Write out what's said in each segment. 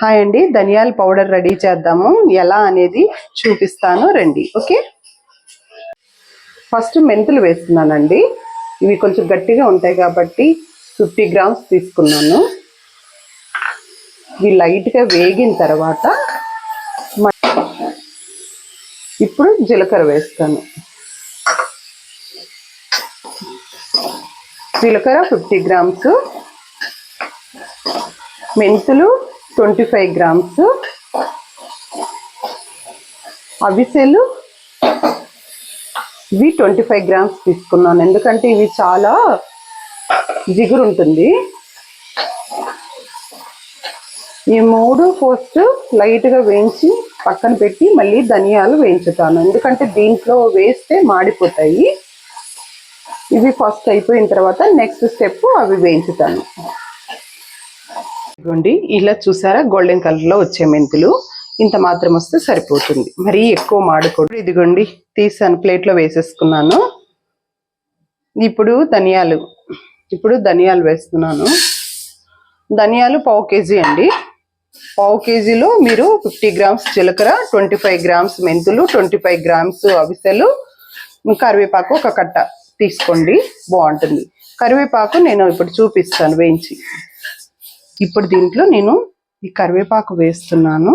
Hi అండి ధనియాల powder ready చేద్దాము. ఎలా అనేది చూపిస్తాను రండి ఓకే? ఫస్ట్ మెంతులు వేస్తున్నానండి. ఇవి కొంచెం గట్టిగా ఉంటాయి కాబట్టి ఫిఫ్టీ గ్రామ్స్ తీసుకున్నాను. ఇవి లైట్గా వేగిన తర్వాత ఇప్పుడు జీలకర్ర వేస్తాను. జీలకర్ర ఫిఫ్టీ గ్రామ్స్. మెంతులు ట్వంటీ ఫైవ్ గ్రామ్స్ అవిసెలు ఇవి ట్వంటీ ఫైవ్ గ్రామ్స్ తీసుకున్నాను. ఎందుకంటే ఇవి చాలా జిగురు ఉంటుంది ఈ మూడు ఫస్ట్ లైట్గా వేయించి పక్కన పెట్టి మళ్ళీ ధనియాలు వేయించుతాను. ఎందుకంటే దీంట్లో వేస్తే మాడిపోతాయి. ఇవి ఫస్ట్ అయిపోయిన తర్వాత నెక్స్ట్ స్టెప్ అవి వేయించుతాను. ఇదిగోండి ఇలా చూసారా? గోల్డెన్ కలర్లో వచ్చే మెంతులు. ఇంత మాత్రం వస్తే సరిపోతుంది. మరీ ఎక్కువ మాడకూడదు ఇదిగోండి తీసాను ప్లేట్లో వేసేసుకున్నాను. ఇప్పుడు ధనియాలు. ఇప్పుడు ధనియాలు వేస్తున్నాను. ధనియాలు పావు కేజీ అండి. పావు కేజీలో మీరు ఫిఫ్టీ గ్రామ్స్ జీలకర్ర ట్వంటీ ఫైవ్ గ్రామ్స్ మెంతులు ట్వంటీ ఫైవ్ గ్రామ్స్ అవిసెలు కరివేపాకు ఒక కట్ట తీసుకోండి. బాగుంటుంది. కరివేపాకు నేను ఇప్పుడు చూపిస్తాను వేయించి. ఇప్పుడు దీంట్లో నేను ఈ కరివేపాకు వేస్తున్నాను.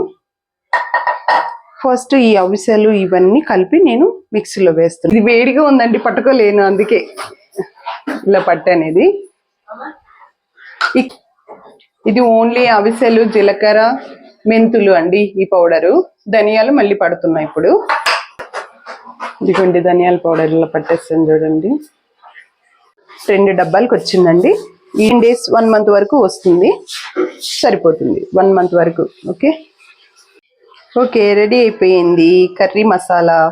ఫస్ట్ ఈ అవిసెలు ఇవన్నీ కలిపి నేను మిక్సీలో వేస్తాను ఇది వేడిగా ఉందండి పట్టుకోలేను అందుకే ఇలా పట్టనేది అనేది. ఇది ఓన్లీ అవిసెలు జీలకర్ర మెంతులు అండి ఈ పౌడరు. ధనియాలు మళ్ళీ పడుతున్నాయి ఇప్పుడు. ఇదిగోండి ధనియాల పౌడర్ ఇలా పట్టేస్తాను చూడండి. రెండు డబ్బాలకు వచ్చిందండి. ఎయిన్ డేస్ వన్ మంత్ వరకు వస్తుంది. సరిపోతుంది. వన్ మంత్ వరకు. ఓకే? ఓకే రెడీ అయిపోయింది. కర్రీ మసాలా.